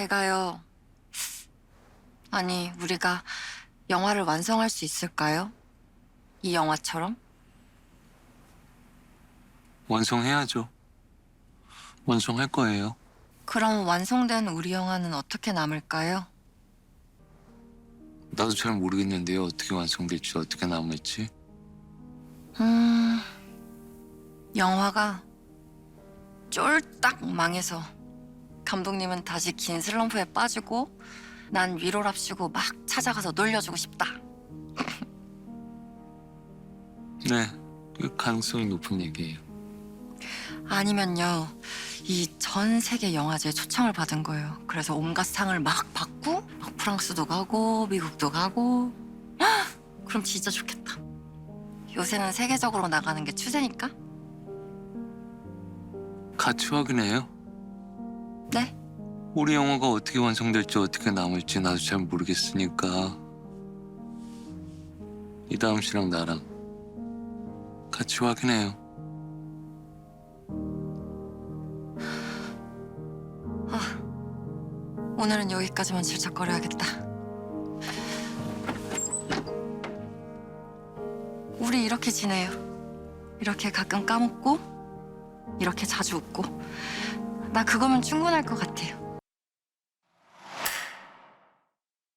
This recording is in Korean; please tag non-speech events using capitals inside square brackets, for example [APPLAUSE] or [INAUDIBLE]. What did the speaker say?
제가요. 아니, 우리가 영화를 완성할 수 있을까요? 이 영화처럼? 완성해야죠. 완성할 거예요. 그럼 완성된 우리 영화는 어떻게 남을까요? 나도 잘 모르겠는데요. 어떻게 완성될지 어떻게 남을지. 음, 영화가 쫄딱 망해서 감독님은 다시 긴 슬럼프에 빠지고 난 위로랍시고 막 찾아가서 놀려주고 싶다. [LAUGHS] 네, 그 가능성이 높은 얘기예요. 아니면요, 이 전 세계 영화제에 초청을 받은 거예요. 그래서 온갖 상을 막 받고 막 프랑스도 가고 미국도 가고 헉! [GASPS] 그럼 진짜 좋겠다. 요새는 세계적으로 나가는 게 추세니까. 같이 확인해요. 네? 우리 영화가 어떻게 완성될지 어떻게 남을지 나도 잘 모르겠으니까 이다음 씨랑 나랑 같이 확인해요. 오늘은 여기까지만 질척거려야겠다. 우리 이렇게 지내요. 이렇게 가끔 까먹고, 이렇게 자주 웃고. 나 그거면 충분할 것 같아요.